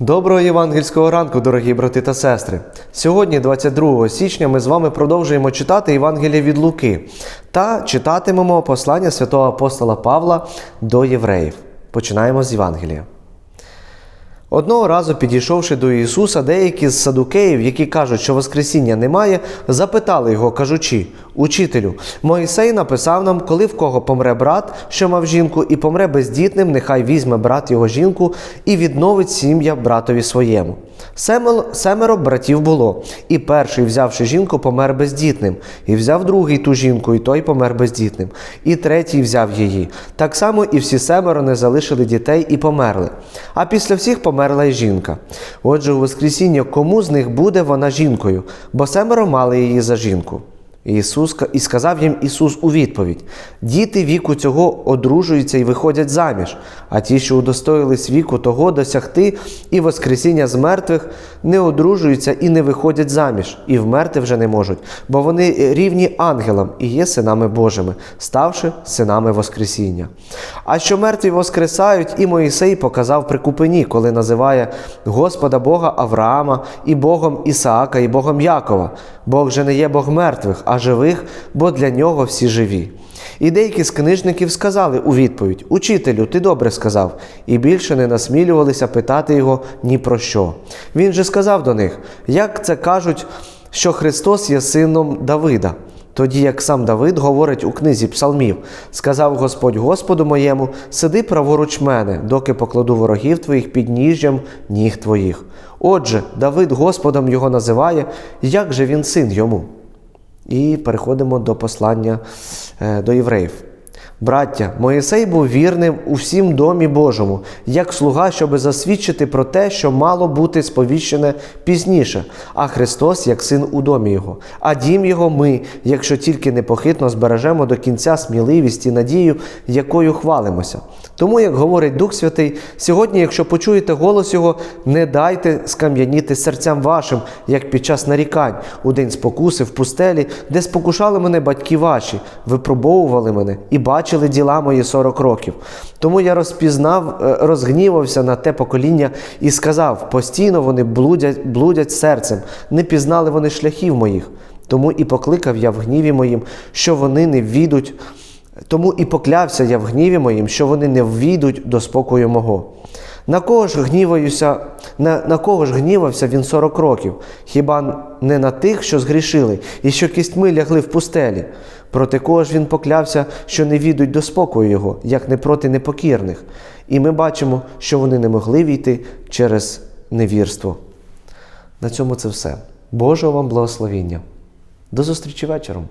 Доброго євангельського ранку, дорогі брати та сестри. Сьогодні, 22 січня, ми з вами продовжуємо читати Євангеліє від Луки та читатимемо послання святого апостола Павла до євреїв. Починаємо з Євангелія. Одного разу, підійшовши до Ісуса, деякі з садукеїв, які кажуть, що Воскресіння немає, запитали його, кажучи: Учителю, Моїсей написав нам, коли в кого помре брат, що мав жінку, і помре бездітним, нехай візьме брат його жінку і відновить сім'я братові своєму. Семеро, братів було, і перший, взявши жінку, помер бездітним, і взяв другий ту жінку, і той помер бездітним, і третій взяв її. Так само і всі семеро не залишили дітей і померли. А після всіх померла й жінка. Отже, у Воскресіння кому з них буде вона жінкою, бо семеро мали її за жінку. Ісус і сказав їм Ісус у відповідь: Діти віку цього одружуються і виходять заміж, а ті, що удостоїлись віку того досягти і Воскресіння з мертвих, не одружуються і не виходять заміж, і вмерти вже не можуть, бо вони рівні ангелам і є синами Божими, ставши синами Воскресіння. А що мертві воскресають, і Моїсей показав при купині, коли називає Господа Бога Авраама, і Богом Ісаака, і Богом Якова. Бог же не є Бог мертвих, а живих, бо для нього всі живі. І деякі з книжників сказали у відповідь: Учителю, ти добре сказав, і більше не насмілювалися питати його ні про що. Він же сказав до них: як це кажуть, що Христос є сином Давида. Тоді, як сам Давид говорить у книзі Псалмів, сказав Господь Господу моєму: сиди праворуч мене, доки покладу ворогів твоїх під ніжжям ніг твоїх. Отже, Давид Господом його називає, як же він син йому? І переходимо до послання е, до євреїв. Браття, Моїсей був вірним у всім домі Божому, як слуга, щоб засвідчити про те, що мало бути сповіщене пізніше, а Христос як син у домі Його. А дім Його ми, якщо тільки непохитно збережемо до кінця сміливість і надію, якою хвалимося. Тому, як говорить Дух Святий, сьогодні, якщо почуєте голос Його, не дайте скам'яніти серцям вашим, як під час нарікань, у день спокуси в пустелі, де спокушали мене батьки ваші, випробовували мене і бачили діла мої 40 років. Тому я розпізнав, е, розгнівався на те покоління і сказав: постійно вони блудять, блудять серцем, не пізнали вони шляхів моїх. Тому і покликав я в гніві моїм, що вони не ввійдуть. Тому і поклявся я в гніві моїм, що вони не ввійдуть до спокою мого. На кого ж гніваюся, на, на кого ж гнівався він 40 років? Хіба не на тих, що згрішили, і що кістьми лягли в пустелі? Проти кого ж він поклявся, що не війдуть до спокою його, як не проти непокірних? І ми бачимо, що вони не могли війти через невірство. На цьому це все. Божого вам благословіння. До зустрічі вечором.